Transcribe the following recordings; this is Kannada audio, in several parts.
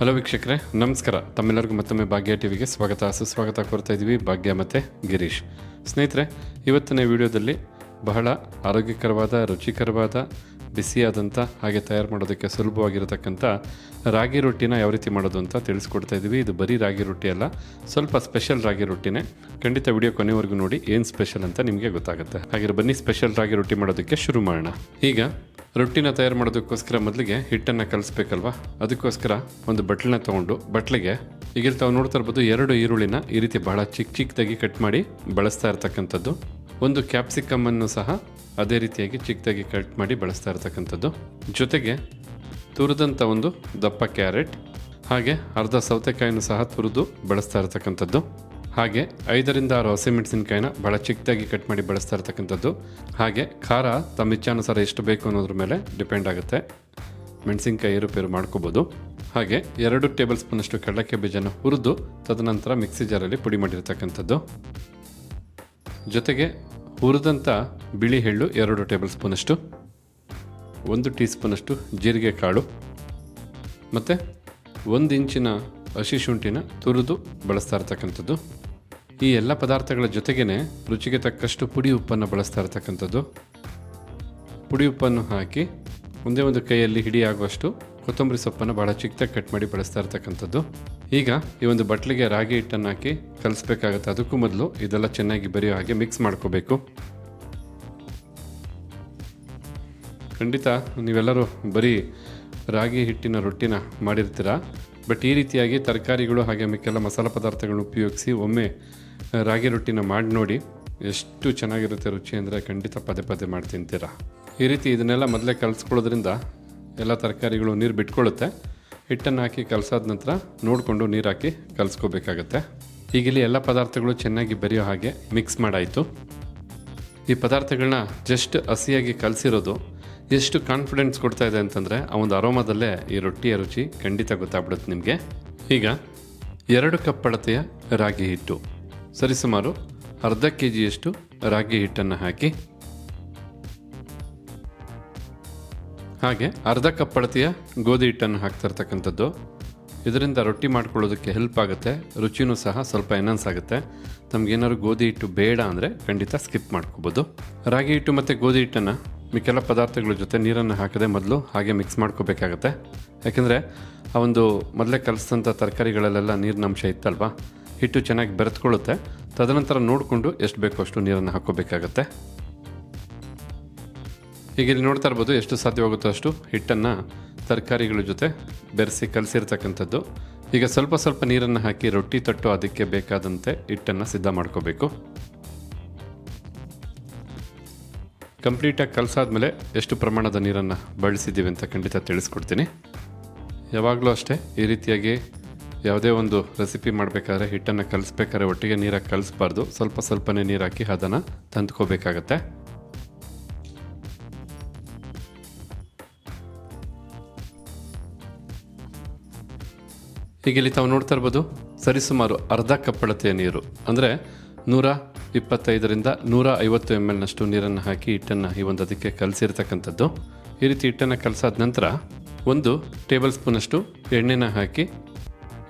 ಹಲೋ ವೀಕ್ಷಕರೇ, ನಮಸ್ಕಾರ. ತಮ್ಮೆಲ್ಲರಿಗೂ ಮತ್ತೊಮ್ಮೆ ಭಾಗ್ಯ ಟಿವಿಗೆ ಸ್ವಾಗತ. ಸುಸ್ವಾಗತ ಕೋರ್ತಾ ಇದ್ದೀವಿ ಭಾಗ್ಯ ಮತ್ತು ಗಿರೀಶ್. ಸ್ನೇಹಿತರೆ, ಇವತ್ತಿನ ವಿಡಿಯೋದಲ್ಲಿ ಬಹಳ ಆರೋಗ್ಯಕರವಾದ, ರುಚಿಕರವಾದ ಬಿಸಿಯಾದಂಥ ಹಾಗೆ ತಯಾರು ಮಾಡೋದಕ್ಕೆ ಸುಲಭವಾಗಿರತಕ್ಕಂಥ ರಾಗಿ ರೊಟ್ಟಿನ ಯಾವ ರೀತಿ ಮಾಡೋದು ಅಂತ ತಿಳಿಸ್ಕೊಡ್ತಾ ಇದ್ದೀವಿ. ಇದು ಬರೀ ರಾಗಿ ರೊಟ್ಟಿ ಅಲ್ಲ, ಸ್ವಲ್ಪ ಸ್ಪೆಷಲ್ ರಾಗಿ ರೊಟ್ಟಿನೇ. ಖಂಡಿತ ವಿಡಿಯೋ ಕೊನೆವರೆಗೂ ನೋಡಿ, ಏನು ಸ್ಪೆಷಲ್ ಅಂತ ನಿಮಗೆ ಗೊತ್ತಾಗುತ್ತೆ. ಹಾಗೆ ಬನ್ನಿ, ಸ್ಪೆಷಲ್ ರಾಗಿ ರೊಟ್ಟಿ ಮಾಡೋದಕ್ಕೆ ಶುರು ಮಾಡೋಣ. ಈಗ ರೊಟ್ಟಿನ ತಯಾರು ಮಾಡೋದಕ್ಕೋಸ್ಕರ ಮೊದಲಿಗೆ ಹಿಟ್ಟನ್ನು ಕಲಿಸ್ಬೇಕಲ್ವಾ? ಅದಕ್ಕೋಸ್ಕರ ಒಂದು ಬಟ್ಲನ್ನ ತೊಗೊಂಡು ಬಟ್ಲಿಗೆ ಈಗ ತಾವು ನೋಡ್ತಾ ಇರ್ಬೋದು, ಎರಡು ಈರುಳ್ಳಿನ ಈ ರೀತಿ ಬಹಳ ಚಿಕ್ಕ ಚಿಕ್ಕದಾಗಿ ಕಟ್ ಮಾಡಿ ಬಳಸ್ತಾ ಇರ್ತಕ್ಕಂಥದ್ದು. ಒಂದು ಕ್ಯಾಪ್ಸಿಕಮ್ಮನ್ನು ಸಹ ಅದೇ ರೀತಿಯಾಗಿ ಚಿಕ್ಕದಾಗಿ ಕಟ್ ಮಾಡಿ ಬಳಸ್ತಾ ಇರ್ತಕ್ಕಂಥದ್ದು. ಜೊತೆಗೆ ತುರಿದಂಥ ಒಂದು ದಪ್ಪ ಕ್ಯಾರೆಟ್, ಹಾಗೆ ಅರ್ಧ ಸೌತೆಕಾಯಿನೂ ಸಹ ತುರಿದು ಬಳಸ್ತಾ ಇರ್ತಕ್ಕಂಥದ್ದು. ಹಾಗೆ ಐದರಿಂದ ಆರು ಹಸಿಮೆಣಸಿನಕಾಯಿನ ಭಾಳ ಚಿಕ್ಕದಾಗಿ ಕಟ್ ಮಾಡಿ ಬಳಸ್ತಾ ಇರ್ತಕ್ಕಂಥದ್ದು. ಹಾಗೆ ಖಾರ, ತಮ್ಮ ಇಚ್ಛಾನುಸಾರ ಎಷ್ಟು ಬೇಕು ಅನ್ನೋದ್ರ ಮೇಲೆ ಡಿಪೆಂಡ್ ಆಗುತ್ತೆ. ಮೆಣಸಿನ್ಕಾಯಿ ಏರುಪೇರು ಮಾಡ್ಕೋಬೋದು. ಹಾಗೆ ಎರಡು ಟೇಬಲ್ ಸ್ಪೂನಷ್ಟು ಕಡಲೆಕಾಯಿ ಬೀಜನ ಹುರಿದು ತದನಂತರ ಮಿಕ್ಸಿ ಜಾರಲ್ಲಿ ಪುಡಿ ಮಾಡಿರ್ತಕ್ಕಂಥದ್ದು. ಜೊತೆಗೆ ಹುರಿದಂಥ ಬಿಳಿ ಎಳ್ಳು ಎರಡು ಟೇಬಲ್ ಸ್ಪೂನಷ್ಟು, ಒಂದು ಟೀ ಸ್ಪೂನಷ್ಟು ಜೀರಿಗೆ ಕಾಳು, ಮತ್ತು ಒಂದು ಇಂಚಿನ ಹಸಿ ಶುಂಠಿನ ತುರಿದು ಬಳಸ್ತಾ ಇರ್ತಕ್ಕಂಥದ್ದು. ಈ ಎಲ್ಲ ಪದಾರ್ಥಗಳ ಜೊತೆಗೇ ರುಚಿಗೆ ತಕ್ಕಷ್ಟು ಪುಡಿ ಉಪ್ಪನ್ನು ಬಳಸ್ತಾ ಇರ್ತಕ್ಕಂಥದ್ದು. ಪುಡಿ ಉಪ್ಪನ್ನು ಹಾಕಿ ಒಂದೇ ಒಂದು ಕೈಯಲ್ಲಿ ಹಿಡಿಯಾಗುವಷ್ಟು ಕೊತ್ತಂಬರಿ ಸೊಪ್ಪನ್ನು ಭಾಳ ಚಿಕ್ಕದಾಗಿ ಕಟ್ ಮಾಡಿ ಬಳಸ್ತಾ ಇರ್ತಕ್ಕಂಥದ್ದು. ಈಗ ಈ ಒಂದು ಬಟ್ಲಿಗೆ ರಾಗಿ ಹಿಟ್ಟನ್ನು ಹಾಕಿ ಕಲಿಸ್ಬೇಕಾಗುತ್ತೆ. ಅದಕ್ಕೂ ಮೊದಲು ಇದೆಲ್ಲ ಚೆನ್ನಾಗಿ ಬರೆಯೋ ಹಾಗೆ ಮಿಕ್ಸ್ ಮಾಡ್ಕೋಬೇಕು. ಖಂಡಿತ ನೀವೆಲ್ಲರೂ ಬರೀ ರಾಗಿ ಹಿಟ್ಟಿನ ರೊಟ್ಟಿನ ಮಾಡಿರ್ತೀರ? ಬಟ್ ಈ ರೀತಿಯಾಗಿ ತರಕಾರಿಗಳು ಹಾಗೆ ಮಿಕ್ಕೆಲ್ಲ ಮಸಾಲೆ ಪದಾರ್ಥಗಳನ್ನ ಉಪಯೋಗಿಸಿ ಒಮ್ಮೆ ರಾಗಿ ರೊಟ್ಟಿನ ಮಾಡಿ ನೋಡಿ ಎಷ್ಟು ಚೆನ್ನಾಗಿರುತ್ತೆ ರುಚಿ ಅಂದರೆ ಖಂಡಿತ ಪದೇ ಪದೇ ಮಾಡಿ ತಿಂತೀರಾ ಈ ರೀತಿ ಇದನ್ನೆಲ್ಲ ಮೊದಲೇ ಕಲಿಸ್ಕೊಳ್ಳೋದ್ರಿಂದ ಎಲ್ಲ ತರಕಾರಿಗಳು ನೀರು ಬಿಟ್ಕೊಳ್ಳುತ್ತೆ. ಹಿಟ್ಟನ್ನು ಹಾಕಿ ಕಲಸಾದ ನಂತರ ನೋಡಿಕೊಂಡು ನೀರು ಹಾಕಿ ಕಲಿಸ್ಕೋಬೇಕಾಗತ್ತೆ. ಈಗ ಇಲ್ಲಿ ಎಲ್ಲ ಪದಾರ್ಥಗಳು ಚೆನ್ನಾಗಿ ಬೆರೆಯೋ ಹಾಗೆ ಮಿಕ್ಸ್ ಮಾಡಾಯಿತು. ಈ ಪದಾರ್ಥಗಳನ್ನ ಜಸ್ಟ್ ಹಸಿಯಾಗಿ ಕಲಸಿರೋದು ಎಷ್ಟು ಕಾನ್ಫಿಡೆನ್ಸ್ ಕೊಡ್ತಾ ಇದೆ ಅಂತಂದರೆ ಆ ಒಂದು ಅರೋಮದಲ್ಲೇ ಈ ರೊಟ್ಟಿಯ ರುಚಿ ಖಂಡಿತ ಗೊತ್ತಾಗ್ಬಿಡುತ್ತೆ ನಿಮಗೆ. ಈಗ ಎರಡು ಕಪ್ ಅಳತೆಯ ರಾಗಿ ಹಿಟ್ಟು. ಸರಿಸುಮಾರು ಅರ್ಧ ಕೆ ಜಿಯಷ್ಟು ರಾಗಿ ಹಿಟ್ಟನ್ನು ಹಾಕಿ ಹಾಗೆ ಅರ್ಧ ಕಪ್ ಅಳತೆಯ ಗೋಧಿ ಹಿಟ್ಟನ್ನು ಹಾಕ್ತಾ ಇರ್ತಕ್ಕಂಥದ್ದು ಇದರಿಂದ ರೊಟ್ಟಿ ಮಾಡ್ಕೊಳ್ಳೋದಕ್ಕೆ ಹೆಲ್ಪ್ ಆಗುತ್ತೆ, ರುಚಿನೂ ಸಹ ಸ್ವಲ್ಪ ಎನನ್ಸ್ ಆಗುತ್ತೆ. ತಮಗೇನಾದ್ರು ಗೋಧಿ ಹಿಟ್ಟು ಬೇಡ ಅಂದರೆ ಖಂಡಿತ ಸ್ಕಿಪ್ ಮಾಡ್ಕೋಬೋದು. ರಾಗಿ ಹಿಟ್ಟು ಮತ್ತು ಗೋಧಿ ಹಿಟ್ಟನ್ನು ಮಿಕ್ಕೆಲ್ಲ ಪದಾರ್ಥಗಳ ಜೊತೆ ನೀರನ್ನು ಹಾಕದೆ ಮೊದಲು ಹಾಗೆ ಮಿಕ್ಸ್ ಮಾಡ್ಕೋಬೇಕಾಗತ್ತೆ. ಯಾಕೆಂದರೆ ಆ ಒಂದು ಮೊದಲೇ ಕಲಿಸಿದಂಥ ತರಕಾರಿಗಳಲ್ಲೆಲ್ಲ ನೀರಿನ ಅಂಶ ಇತ್ತಲ್ವಾ? ಹಿಟ್ಟು ಚೆನ್ನಾಗಿ ಬೆರೆತ್ಕೊಳ್ಳುತ್ತೆ. ತದನಂತರ ನೋಡಿಕೊಂಡು ಎಷ್ಟು ಬೇಕೋ ಅಷ್ಟು ನೀರನ್ನು ಹಾಕೋಬೇಕಾಗತ್ತೆ ಈಗ ಇಲ್ಲಿ ನೋಡ್ತಾ ಇರ್ಬೋದು ಎಷ್ಟು ಸಾಧ್ಯವಾಗುತ್ತೋ ಅಷ್ಟು ಹಿಟ್ಟನ್ನು ತರಕಾರಿಗಳ ಜೊತೆ ಬೆರೆಸಿ ಕಲಸಿರ್ತಕ್ಕಂಥದ್ದು. ಈಗ ಸ್ವಲ್ಪ ಸ್ವಲ್ಪ ನೀರನ್ನು ಹಾಕಿ ರೊಟ್ಟಿ ತಟ್ಟು ಅದಕ್ಕೆ ಬೇಕಾದಂತೆ ಹಿಟ್ಟನ್ನು ಸಿದ್ಧ ಮಾಡ್ಕೋಬೇಕು. ಕಂಪ್ಲೀಟಾಗಿ ಕಲಸಾದ್ಮೇಲೆ ಎಷ್ಟು ಪ್ರಮಾಣದ ನೀರನ್ನು ಬಳಸಿದ್ದೀವಿ ಅಂತ ಖಂಡಿತ ತಿಳಿಸ್ಕೊಡ್ತೀನಿ. ಯಾವಾಗಲೂ ಅಷ್ಟೇ ಈ ರೀತಿಯಾಗಿ ಯಾವುದೇ ಒಂದು ರೆಸಿಪಿ ಮಾಡಬೇಕಾದ್ರೆ ಹಿಟ್ಟನ್ನು ಕಲಿಸ್ಬೇಕಾದ್ರೆ ಒಟ್ಟಿಗೆ ನೀರಾಗಿ ಕಲಿಸ್ಬಾರ್ದು. ಸ್ವಲ್ಪ ಸ್ವಲ್ಪನೇ ನೀರು ಹಾಕಿ ಅದನ್ನು ತಂದ್ಕೋಬೇಕಾಗತ್ತೆ. ಈಗ ಇಲ್ಲಿ ತಾವು ನೋಡ್ತಾ ಇರ್ಬೋದು ಸರಿಸುಮಾರು ಅರ್ಧ ಕಪ್ಪಳತೆಯ ನೀರು. ಅಂದರೆ ನೂರ ಇಪ್ಪತ್ತೈದರಿಂದ ನೂರ ಐವತ್ತು ಎಂ ಎಲ್ನಷ್ಟು ನೀರನ್ನು ಹಾಕಿ ಹಿಟ್ಟನ್ನು ಈ ಒಂದು ಅದಕ್ಕೆ ಕಲಸಿರ್ತಕ್ಕಂಥದ್ದು. ಈ ರೀತಿ ಹಿಟ್ಟನ್ನು ಕಲಸಾದ ನಂತರ ಒಂದು ಟೇಬಲ್ ಸ್ಪೂನಷ್ಟು ಎಣ್ಣೆನ ಹಾಕಿ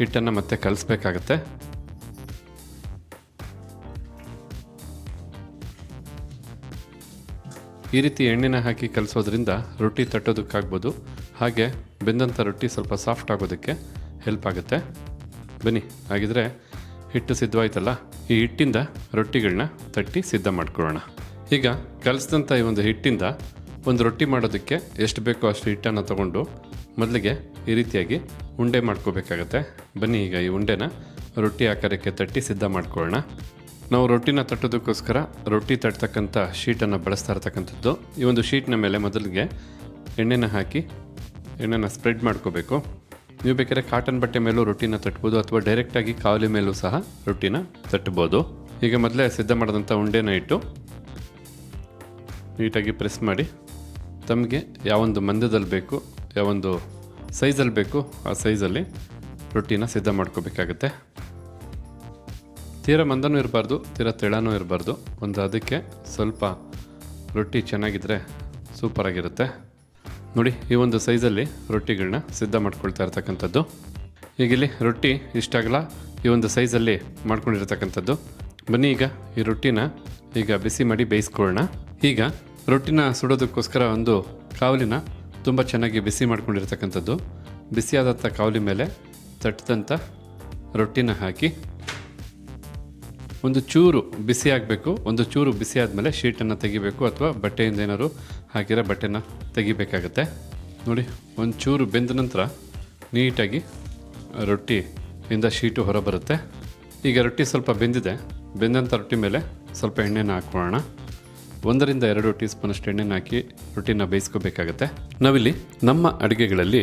ಹಿಟ್ಟನ್ನು ಮತ್ತೆ ಕಲಿಸ್ಬೇಕಾಗತ್ತೆ. ಈ ರೀತಿ ಎಣ್ಣೆನ ಹಾಕಿ ಕಲಿಸೋದ್ರಿಂದ ರೊಟ್ಟಿ ತಟ್ಟೋದಕ್ಕಾಗ್ಬೋದು. ಹಾಗೆ ಬೆಂದಂಥ ರೊಟ್ಟಿ ಸ್ವಲ್ಪ ಸಾಫ್ಟ್ ಆಗೋದಕ್ಕೆ ಹೆಲ್ಪ್ ಆಗುತ್ತೆ. ಬನ್ನಿ, ಹಾಗಿದ್ರೆ ಹಿಟ್ಟು ಸಿದ್ಧವಾಯ್ತಲ್ಲ? ಈ ಹಿಟ್ಟಿಂದ ರೊಟ್ಟಿಗಳನ್ನ ತಟ್ಟಿ ಸಿದ್ಧ ಮಾಡ್ಕೊಳ್ಳೋಣ. ಈಗ ಕಲಿಸಿದಂಥ ಈ ಒಂದು ಹಿಟ್ಟಿಂದ ಒಂದು ರೊಟ್ಟಿ ಮಾಡೋದಕ್ಕೆ ಎಷ್ಟು ಬೇಕೋ ಅಷ್ಟು ಹಿಟ್ಟನ್ನು ತಗೊಂಡು ಮೊದಲಿಗೆ ಈ ರೀತಿಯಾಗಿ ಉಂಡೆ ಮಾಡ್ಕೋಬೇಕಾಗತ್ತೆ. ಬನ್ನಿ, ಈಗ ಈ ಉಂಡೆನ ರೊಟ್ಟಿ ಆಕಾರಕ್ಕೆ ತಟ್ಟಿ ಸಿದ್ಧ ಮಾಡ್ಕೊಳ್ಳೋಣ. ನಾವು ರೊಟ್ಟಿನ ತಟ್ಟೋದಕ್ಕೋಸ್ಕರ ರೊಟ್ಟಿ ತಟ್ಟತಕ್ಕಂಥ ಶೀಟನ್ನು ಬಳಸ್ತಾ ಇರ್ತಕ್ಕಂಥದ್ದು. ಈ ಒಂದು ಶೀಟ್ನ ಮೇಲೆ ಮೊದಲಿಗೆ ಎಣ್ಣೆನ ಹಾಕಿ, ಎಣ್ಣೆನ ಸ್ಪ್ರೆಡ್ ಮಾಡ್ಕೋಬೇಕು. ನೀವು ಬೇಕಾದ್ರೆ ಕಾಟನ್ ಬಟ್ಟೆ ಮೇಲೂ ರೊಟ್ಟಿನ ತಟ್ಬೋದು ಅಥವಾ ಡೈರೆಕ್ಟಾಗಿ ಕಾವಲಿ ಮೇಲೂ ಸಹ ರೊಟ್ಟಿನ ತಟ್ಬೋದು. ಈಗ ಮೊದಲೇ ಸಿದ್ಧ ಮಾಡಿದಂಥ ಉಂಡೆನ ಇಟ್ಟು ನೀಟಾಗಿ ಪ್ರೆಸ್ ಮಾಡಿ. ತಮಗೆ ಯಾವೊಂದು ಮಂದದಲ್ಲಿ ಬೇಕು, ಯಾವೊಂದು ಸೈಜಲ್ಲಿ ಬೇಕು, ಆ ಸೈಜಲ್ಲಿ ರೊಟ್ಟಿನ ಸಿದ್ಧ ಮಾಡ್ಕೋಬೇಕಾಗತ್ತೆ. ತೀರ ಮಂದನೂ ಇರಬಾರ್ದು, ತೀರ ತೆಳನೂ ಇರಬಾರ್ದು. ಒಂದು ಅದಕ್ಕೆ ಸ್ವಲ್ಪ ರೊಟ್ಟಿ ಚೆನ್ನಾಗಿದ್ದರೆ ಸೂಪರಾಗಿರುತ್ತೆ. ನೋಡಿ, ಈ ಒಂದು ಸೈಜಲ್ಲಿ ರೊಟ್ಟಿಗಳನ್ನ ಸಿದ್ಧ ಮಾಡ್ಕೊಳ್ತಾ ಇರ್ತಕ್ಕಂಥದ್ದು. ಈಗಿಲ್ಲಿ ರೊಟ್ಟಿ ಇಷ್ಟಾಗಲ್ಲ ಈ ಒಂದು ಸೈಜಲ್ಲಿ ಮಾಡ್ಕೊಂಡಿರ್ತಕ್ಕಂಥದ್ದು. ಬನ್ನಿ ಈಗ ಈ ರೊಟ್ಟಿನ ಈಗ ಬಿಸಿ ಮಾಡಿ ಬೇಯಿಸ್ಕೊಳ್ಳೋಣ. ಈಗ ರೊಟ್ಟಿನ ಸುಡೋದಕ್ಕೋಸ್ಕರ ಒಂದು ಕಾವಲಿನ ತುಂಬ ಚೆನ್ನಾಗಿ ಬಿಸಿ ಮಾಡ್ಕೊಂಡಿರ್ತಕ್ಕಂಥದ್ದು. ಬಿಸಿಯಾದಂಥ ಕಾವಲಿ ಮೇಲೆ ತಟ್ಟಿದಂಥ ರೊಟ್ಟಿನ ಹಾಕಿ ಒಂದು ಚೂರು ಬಿಸಿ ಆಗಬೇಕು, ಒಂದು ಚೂರು ಬಿಸಿ ಆದಮೇಲೆ ಶೀಟನ್ನು ತೆಗಿಬೇಕು ಅಥವಾ ಬಟ್ಟೆಯಿಂದ ಏನಾದ್ರು ಹಾಕಿರೋ ಬಟ್ಟೆನ ತೆಗಿಬೇಕಾಗತ್ತೆ. ನೋಡಿ, ಒಂದು ಚೂರು ಬೆಂದ ನಂತರ ನೀಟಾಗಿ ರೊಟ್ಟಿ ಇಂದ ಶೀಟು ಹೊರಬರುತ್ತೆ. ಈಗ ರೊಟ್ಟಿ ಸ್ವಲ್ಪ ಬೆಂದಿದೆ. ಬೆಂದಂಥ ರೊಟ್ಟಿ ಮೇಲೆ ಸ್ವಲ್ಪ ಎಣ್ಣೆನ ಹಾಕ್ಕೊಳ್ಳೋಣ ಒಂದರಿಂದ ಎರಡು ಟೀ ಸ್ಪೂನಷ್ಟು ಎಣ್ಣೆನ ಹಾಕಿ ರೊಟ್ಟಿನ ಬೇಯಿಸ್ಕೋಬೇಕಾಗತ್ತೆ. ನಾವಿಲ್ಲಿ ನಮ್ಮ ಅಡುಗೆಗಳಲ್ಲಿ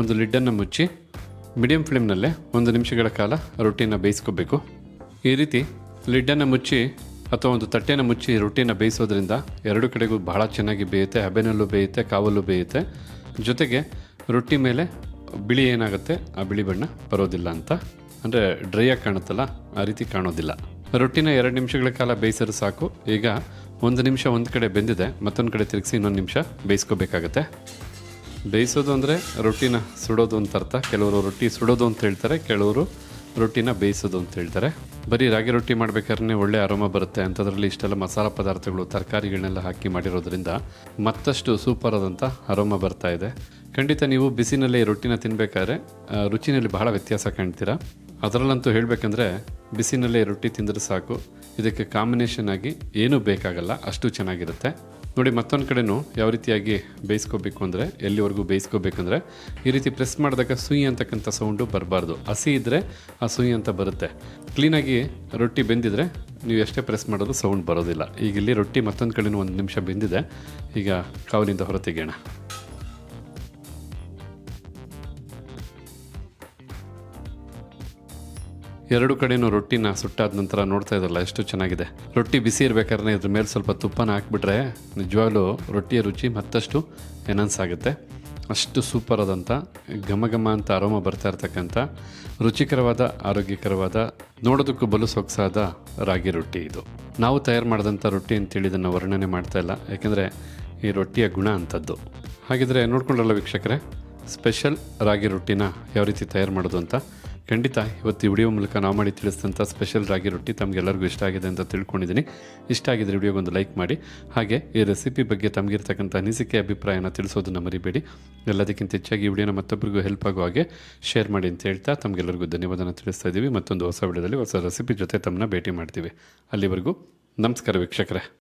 ಒಂದು ಲಿಡ್ಡನ್ನು ಮುಚ್ಚಿ ಮೀಡಿಯಂ ಫ್ಲೇಮ್ನಲ್ಲೇ ಒಂದು ನಿಮಿಷಗಳ ಕಾಲ ರೊಟ್ಟಿನ ಬೇಯಿಸ್ಕೋಬೇಕು. ಈ ರೀತಿ ಲಿಡ್ಡನ್ನು ಮುಚ್ಚಿ ಅಥವಾ ಒಂದು ತಟ್ಟೆನ ಮುಚ್ಚಿ ರೊಟ್ಟಿನ ಬೇಯಿಸೋದ್ರಿಂದ ಎರಡು ಕಡೆಗೂ ಬಹಳ ಚೆನ್ನಾಗಿ ಬೇಯುತ್ತೆ ಹಬೆನಲ್ಲೂ ಬೇಯುತ್ತೆ, ಕಾವಲ್ಲೂ ಬೇಯುತ್ತೆ. ಜೊತೆಗೆ ರೊಟ್ಟಿ ಮೇಲೆ ಬಿಳಿ ಏನಾಗುತ್ತೆ? ಆ ಬಿಳಿ ಬಣ್ಣ ಬರೋದಿಲ್ಲ ಅಂತ. ಅಂದರೆ ಡ್ರೈ ಆಗಿ ಕಾಣುತ್ತಲ್ಲ, ಆ ರೀತಿ ಕಾಣೋದಿಲ್ಲ. ರೊಟ್ಟಿನ ಎರಡು ನಿಮಿಷಗಳ ಕಾಲ ಬೇಯಿಸಿದ್ರೆ ಸಾಕು. ಈಗ ಒಂದು ನಿಮಿಷ ಒಂದು ಕಡೆ ಬೆಂದಿದೆ, ಮತ್ತೊಂದು ಕಡೆ ತಿರುಗಿಸಿ ಇನ್ನೊಂದು ನಿಮಿಷ ಬೇಯಿಸ್ಕೋಬೇಕಾಗತ್ತೆ. ಬೇಯಿಸೋದು ಅಂದರೆ ರೊಟ್ಟಿನ ಸುಡೋದು ಅಂತ ಅರ್ಥ. ಕೆಲವರು ರೊಟ್ಟಿ ಸುಡೋದು ಅಂತ ಹೇಳ್ತಾರೆ, ಕೆಲವರು ರೊಟ್ಟಿನ ಬೇಯಿಸೋದು ಅಂತ ಹೇಳ್ತಾರೆ. ಬರೀ ರಾಗಿ ರೊಟ್ಟಿ ಮಾಡ್ಬೇಕಾದ್ರೆ ಒಳ್ಳೆ ಅರೋಮ ಬರುತ್ತೆ. ಅಂಥದ್ರಲ್ಲಿ ಇಷ್ಟೆಲ್ಲ ಮಸಾಲ ಪದಾರ್ಥಗಳು ತರಕಾರಿಗಳನ್ನೆಲ್ಲ ಹಾಕಿ ಮಾಡಿರೋದ್ರಿಂದ ಮತ್ತಷ್ಟು ಸೂಪರ್ ಆದಂಥ ಅರೋಮ ಬರ್ತಾ ಇದೆ. ಖಂಡಿತ ನೀವು ಬಿಸಿನಲ್ಲೇ ರೊಟ್ಟಿನ ತಿನ್ನಬೇಕಾದ್ರೆ ರುಚಿನಲ್ಲಿ ಬಹಳ ವ್ಯತ್ಯಾಸ ಕಾಣ್ತೀರಾ? ಅದರಲ್ಲಂತೂ ಹೇಳಬೇಕಂದ್ರೆ ಬಿಸಿನಲ್ಲೇ ರೊಟ್ಟಿ ತಿಂದರೆ ಸಾಕು. ಇದಕ್ಕೆ ಕಾಂಬಿನೇಷನ್ ಆಗಿ ಏನೂ ಬೇಕಾಗಲ್ಲ, ಅಷ್ಟು ಚೆನ್ನಾಗಿರುತ್ತೆ. ನೋಡಿ, ಮತ್ತೊಂದು ಕಡೆನೂ ಯಾವ ರೀತಿಯಾಗಿ ಬೇಯಿಸ್ಕೋಬೇಕು ಅಂದರೆ, ಎಲ್ಲಿವರೆಗೂ ಬೇಯಿಸ್ಕೋಬೇಕಂದ್ರೆ, ಈ ರೀತಿ ಪ್ರೆಸ್ ಮಾಡಿದಾಗ ಸುಯಿ ಅಂತಕ್ಕಂಥ ಸೌಂಡು ಬರಬಾರ್ದು. ಹಸಿ ಇದ್ದರೆ ಆ ಸುಯಿ ಅಂತ ಬರುತ್ತೆ. ಕ್ಲೀನಾಗಿ ರೊಟ್ಟಿ ಬೆಂದಿದ್ರೆ ನೀವು ಎಷ್ಟೇ ಪ್ರೆಸ್ ಮಾಡೋದು ಸೌಂಡ್ ಬರೋದಿಲ್ಲ. ಈಗ ಇಲ್ಲಿ ರೊಟ್ಟಿ ಮತ್ತೊಂದು ಕಡೆನೂ ಒಂದು ನಿಮಿಷ ಬೆಂದಿದೆ. ಈಗ ಕಾವಲಿಂದ ಹೊರ ಎರಡು ಕಡೆನೂ ರೊಟ್ಟಿನ ಸುಟ್ಟಾದ ನಂತರ ನೋಡ್ತಾ ಇದ್ದಲ್ಲ ಎಷ್ಟು ಚೆನ್ನಾಗಿದೆ. ರೊಟ್ಟಿ ಬಿಸಿ ಇರಬೇಕಾದ್ರೆ ಇದ್ರ ಮೇಲೆ ಸ್ವಲ್ಪ ತುಪ್ಪನ ಹಾಕ್ಬಿಟ್ರೆ ನಿಜವಾಗ್ಲೂ ರೊಟ್ಟಿಯ ರುಚಿ ಮತ್ತಷ್ಟು ಎನನ್ಸ್ ಆಗುತ್ತೆ. ಅಷ್ಟು ಸೂಪರ್ ಆದಂಥ ಘಮ ಘಮ ಅಂತ ಅರೋಮ ಬರ್ತಾ ಇರ್ತಕ್ಕಂಥ ರುಚಿಕರವಾದ, ಆರೋಗ್ಯಕರವಾದ, ನೋಡೋದಕ್ಕೂ ಬಲು ಸೊಗಸಾದ ರಾಗಿ ರೊಟ್ಟಿ ಇದು. ನಾವು ತಯಾರು ಮಾಡಿದಂಥ ರೊಟ್ಟಿ ಅಂತೇಳಿ ಇದನ್ನು ವರ್ಣನೆ ಮಾಡ್ತಾ ಇಲ್ಲ, ಯಾಕೆಂದರೆ ಈ ರೊಟ್ಟಿಯ ಗುಣ ಅಂಥದ್ದು ಹಾಗಿದ್ರೆ ನೋಡ್ಕೊಂಡ್ರಲ್ಲ ವೀಕ್ಷಕರೇ, ಸ್ಪೆಷಲ್ ರಾಗಿ ರೊಟ್ಟಿನ ಯಾವ ರೀತಿ ತಯಾರು ಮಾಡೋದು ಅಂತ ಖಂಡಿತ ಇವತ್ತು ಈ ವಿಡಿಯೋ ಮೂಲಕ ನಾವು ಮಾಡಿ ತಿಳಿಸಿದಂಥ ಸ್ಪೆಷಲ್ ರಾಗಿ ರೊಟ್ಟಿ ತಮಗೆಲ್ಲರಿಗೂ ಇಷ್ಟ ಆಗಿದೆ ಅಂತ ತಿಳ್ಕೊಂಡಿದ್ದೀನಿ. ಇಷ್ಟ ಆಗಿದ್ರೆ ವಿಡಿಯೋಗೊಂದು ಲೈಕ್ ಮಾಡಿ. ಹಾಗೆ ಈ ರೆಸಿಪಿ ಬಗ್ಗೆ ತಮಗಿರ್ತಕ್ಕಂಥ ಅನಿಸಿಕೆ, ಅಭಿಪ್ರಾಯನ ತಿಳಿಸೋದನ್ನು ಮರಿಬೇಡಿ. ಎಲ್ಲದಕ್ಕಿಂತ ಹೆಚ್ಚಾಗಿ ಈ ವಿಡಿಯೋನ ಮತ್ತೊಬ್ಬರಿಗೂ ಹೆಲ್ಪ್ ಆಗೋ ಹಾಗೆ ಶೇರ್ ಮಾಡಿ ಅಂತ ಹೇಳ್ತಾ ತಮಗೆಲ್ಲರಿಗೂ ಧನ್ಯವಾದನ ತಿಳಿಸ್ತಾ ಇದ್ದೀವಿ. ಮತ್ತೊಂದು ಹೊಸ ವಿಡಿಯೋದಲ್ಲಿ ಹೊಸ ರೆಸಿಪಿ ಜೊತೆ ತಮ್ಮನ್ನ ಭೇಟಿ ಮಾಡ್ತೀವಿ. ಅಲ್ಲಿವರೆಗೂ ನಮಸ್ಕಾರ ವೀಕ್ಷಕರೇ.